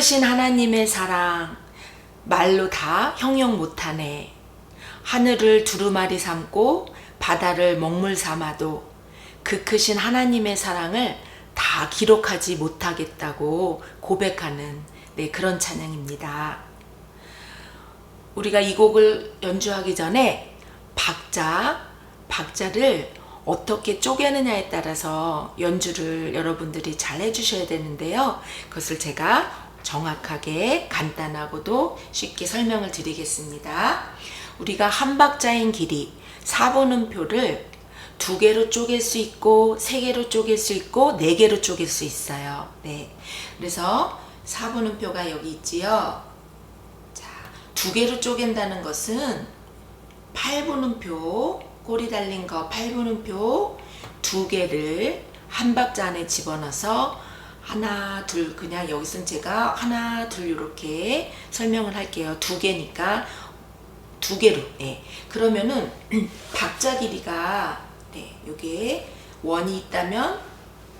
그 크신 하나님의 사랑 말로 다 형용 못하네. 하늘을 두루마리 삼고 바다를 먹물 삼아도 그 크신 하나님의 사랑을 다 기록하지 못하겠다고 고백하는 네, 그런 찬양입니다. 우리가 이 곡을 연주하기 전에 박자, 박자를 어떻게 쪼개느냐에 따라서 연주를 여러분들이 잘 해주셔야 되는데요. 그것을 제가 정확하게 간단하고도 쉽게 설명을 드리겠습니다. 우리가 한 박자인 길이 4분음표를 두 개로 쪼갤 수 있고 세 개로 쪼갤 수 있고 네 개로 쪼갤 수 있어요. 네. 그래서 4분음표가 여기 있지요. 자, 두 개로 쪼갠다는 것은 8분음표 꼬리 달린 거 8분음표 두 개를 한 박자 안에 집어넣어서 하나 둘 그냥 여기서는 제가 하나 둘 이렇게 설명을 할게요. 두 개니까 두 개로. 예. 그러면은 박자 길이가 네, 요게 원이 있다면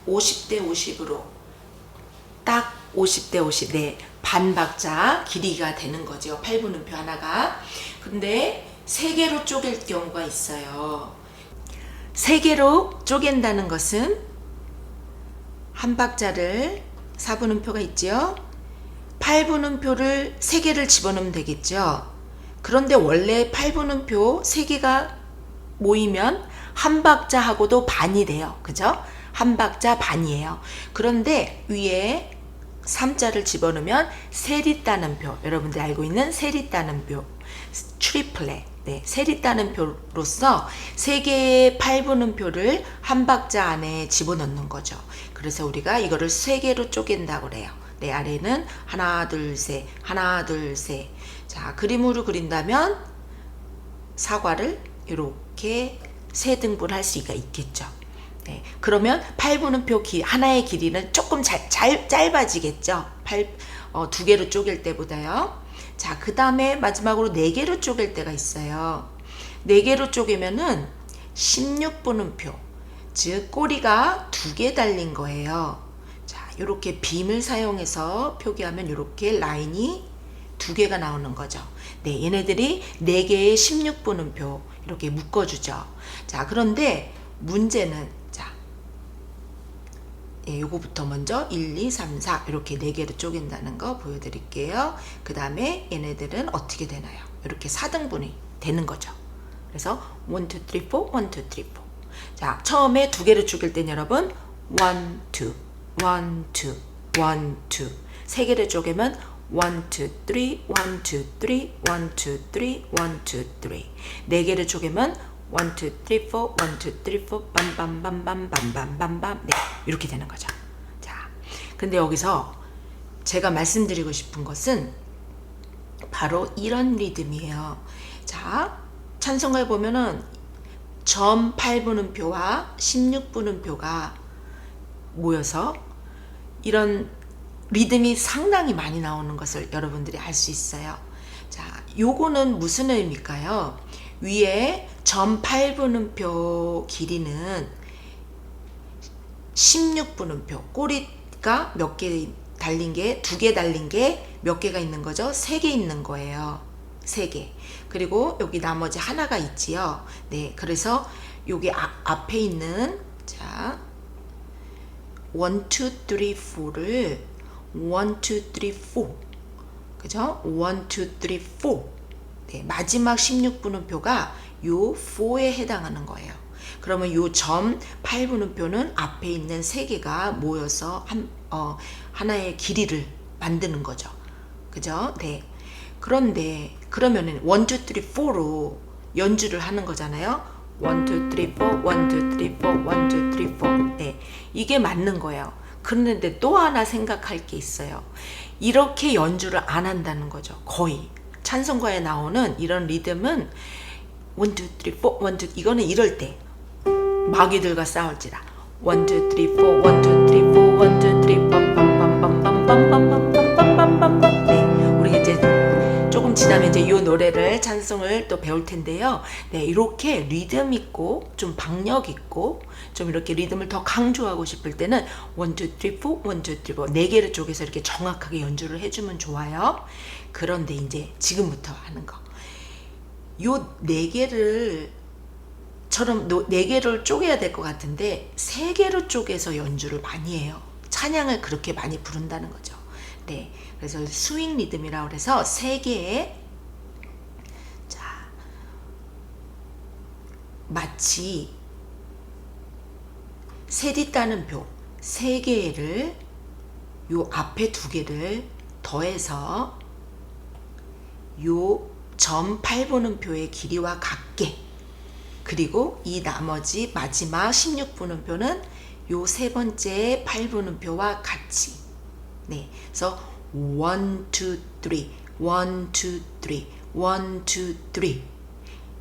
50대 50으로 딱 50대 50, 네, 반 박자 길이가 되는 거죠. 8분음표 하나가. 근데 세 개로 쪼갤 경우가 있어요. 세 개로 쪼갠다는 것은 한 박자를 4분음표가 있죠. 8분음표를 세 개를 집어넣으면 되겠죠. 그런데 원래 8분음표 세 개가 모이면 한 박자하고도 반이 돼요. 그죠? 한 박자 반이에요. 그런데 위에 3자를 집어넣으면 세리 따는 표. 여러분들 알고 있는 세리 따는 표. 트리플렛. 네, 세리 따는 표로서 세 개의 8분음 표를 한 박자 안에 집어넣는 거죠. 그래서 우리가 이거를 세 개로 쪼갠다고 그래요. 네, 아래는 하나, 둘, 셋, 하나, 둘, 셋. 자, 그림으로 그린다면 사과를 이렇게 세 등분 할 수가 있겠죠. 네, 그러면 8분음표 기, 하나의 길이는 조금 잘, 잘 짧아지겠죠. 8, 어, 두 개로 쪼갤 때보다요. 자, 그 다음에 마지막으로 네 개로 쪼갤 때가 있어요. 네 개로 쪼개면은 16분음표, 즉 꼬리가 두개 달린 거예요. 자, 이렇게 빔을 사용해서 표기하면 이렇게 라인이 두 개가 나오는 거죠. 네, 얘네들이 네 개의 16분음표 이렇게 묶어주죠. 자, 그런데 문제는 자, 예, 요거부터 먼저 1, 2, 3, 4 이렇게 네 개로 쪼갠다는 거 보여드릴게요. 그 다음에 얘네들은 어떻게 되나요? 이렇게 4등분이 되는 거죠. 그래서 1, 2, 3, 4, 1, 2, 3, 4. 자, 처음에 두 개를 쪼갤 땐 여러분 1, 2, 1, 2, 1, 2. 세 개를 쪼개면 1, 2, 3, 1, 2, 3, 1, 2, 3, 1, 2, 3. 네 개를 쪼개면 1, 2, 3, 4, 1, 2, 3, 4, 빰빰빰빰빰빰빰빰빰. 네, 이렇게 되는 거죠. 자, 근데 여기서 제가 말씀드리고 싶은 것은 바로 이런 리듬이에요. 자, 찬송가에 보면은 점 8분음표와 16분음표가 모여서 이런 리듬이 상당히 많이 나오는 것을 여러분들이 알 수 있어요. 자, 요거는 무슨 의미일까요? 위에 점 8분음표 길이는 16분음표 꼬리가 몇 개 달린 게 두 개 달린 게 몇 개가 있는 거죠? 세 개 있는 거예요. 세 개. 그리고 여기 나머지 하나가 있지요. 네, 그래서 여기 아, 앞에 있는 자 1, 2, 3, 4를 1, 2, 3, 4 그죠? 1, 2, 3, 4 네, 마지막 16분음표가 요 4에 해당하는 거예요. 그러면 요 점 8분음표는 앞에 있는 세 개가 모여서 한, 어, 하나의 길이를 만드는 거죠. 그죠? 네. 그런데 그러면은 1, 2, 3, 4로 연주를 하는 거잖아요. 1, 2, 3, 4, 1, 2, 3, 4, 1, 2, 3, 4. 네. 이게 맞는 거예요. 그런데 또 하나 생각할 게 있어요. 이렇게 연주를 안 한다는 거죠. 거의. 찬송가에 나오는 이런 리듬은 1, 2, 3, 4, 1, 2, 이거는 이럴 때 마귀들과 싸울지라 1, 2, 3, 4, 1, 2, 3, 4, 1, 2, 3, 빰빰빰빰빰빰빰빰빰빰빰빰빰 네, 우리 이제 조금 지나면 이제 이 노래를 찬 방향성을 또 배울 텐데요. 네, 이렇게 리듬 있고 좀 박력 있고 좀 이렇게 리듬을 더 강조하고 싶을 때는 1, 2, 3, 4, 1, 2, 3, 4. 네 개를 쪼개서 이렇게 정확하게 연주를 해주면 좋아요. 그런데 이제 지금부터 하는 거. 요 네 개를 처럼 노- 네 개를 쪼개야 될 것 같은데 세 개로 쪼개서 연주를 많이 해요. 찬양을 그렇게 많이 부른다는 거죠. 네, 그래서 스윙 리듬이라고 그래서 세 개의 자 마치 세디따는 표 세 개를 요 앞에 두 개를 더해서 요점 8분음표의 길이와 같게. 그리고 이 나머지 마지막 16분음표는 요 세 번째 8분음표와 같이. 네. 그래서 1, 2, 3 1, 2, 3 1, 2, 3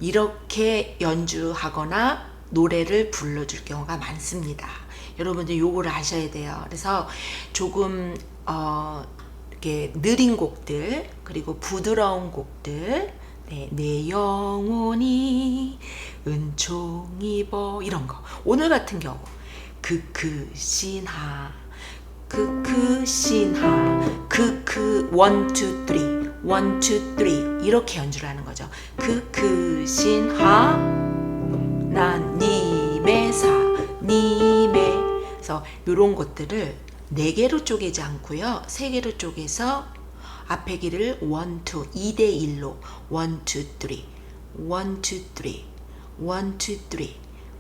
이렇게 연주하거나 노래를 불러줄 경우가 많습니다. 여러분들 요거를 아셔야 돼요. 그래서 조금 어 이렇게 느린 곡들 그리고 부드러운 곡들. 네, 내 영혼이 은총 입어. 이런 거. 오늘 같은 경우 그그 신하 그그 신하 그그 원투 쓰리 원투 쓰리 이렇게 연주를 하는 거죠. 그그 신하 난 님의 사 님의 그래서 이런 것들을 네 개로 쪼개지 않고요 세 개로 쪼개서 앞에 길을 1, 2, 2대 1로 1, 2, 3 1, 2, 3 1, 2,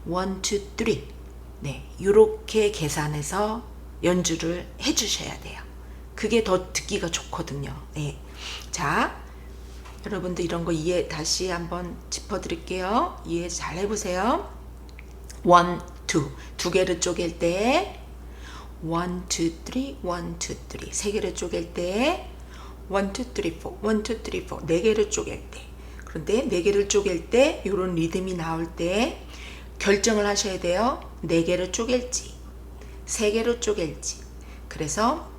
3 1, 2, 3 네, 이렇게 계산해서 연주를 해주셔야 돼요. 그게 더 듣기가 좋거든요. 네. 자, 여러분들 이런 거 이해 다시 한번 짚어드릴게요. 이해 잘 해보세요. 원, 투. 두 개를 쪼갤 때, 원, 투, 쓰리, 원, 투, 쓰리. 세 개를 쪼갤 때, 원, 투, 쓰리, 포, 원, 투, 쓰리, 포. 네 개를 쪼갤 때. 그런데 네 개를 쪼갤 때, 요런 리듬이 나올 때, 결정을 하셔야 돼요. 네 개를 쪼갤지, 세 개를 쪼갤지. 그래서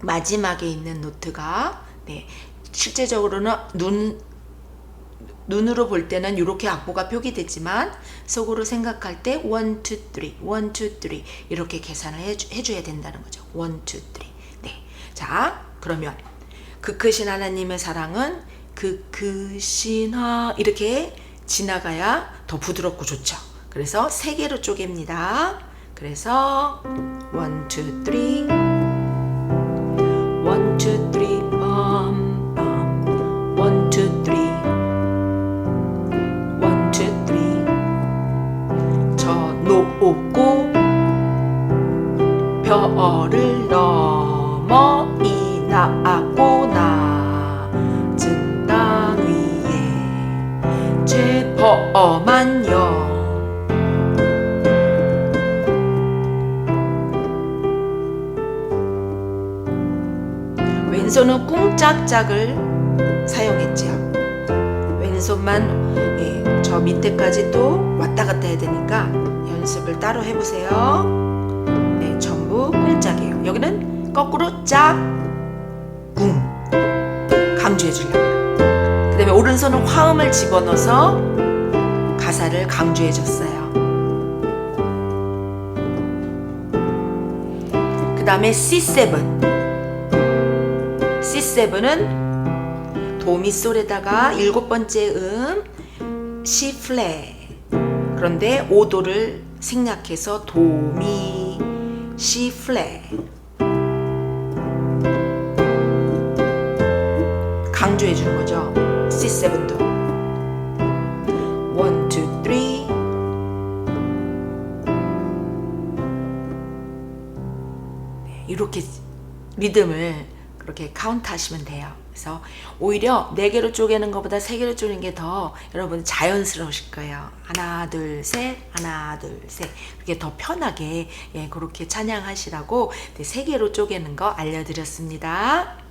마지막에 있는 노트가 네, 실제적으로는 눈 눈으로 볼 때는 이렇게 악보가 표기되지만 속으로 생각할 때 1, 2, 3, 1, 2, 3 이렇게 계산을 해주, 해줘야 된다는 거죠. 1, 2, 3. 네. 자, 그러면 그 크신 하나님의 사랑은 그 크신 하 이렇게 지나가야 더 부드럽고 좋죠. 그래서 세 개로 쪼갭니다. 그래서 1, 2, 3 1, 2, 3 왼손은 꿍짝짝을 사용했지요. 왼손만 예, 저 밑에까지 또 왔다 갔다 해야 되니까 연습을 따로 해보세요. 네, 전부 꿍짝이에요. 여기는 거꾸로 짝, 꿍 강조해 주려고요. 그 다음에 오른손은 화음을 집어넣어서 가사를 강조해 줬어요. 그 다음에 C7 C7은 도미솔에다가 일곱 번째 음 C 플랫 그런데 5도를 생략해서 도미 C 플랫 강조해 주는 거죠. C7도. 1, 2, 3 이렇게 리듬을 그렇게 카운트 하시면 돼요. 그래서 오히려 네 개로 쪼개는 것보다 세 개로 쪼개는 게 더 여러분 자연스러우실 거예요. 하나, 둘, 셋, 하나, 둘, 셋. 그게 더 편하게 예, 그렇게 찬양하시라고 네, 세 개로 쪼개는 거 알려드렸습니다.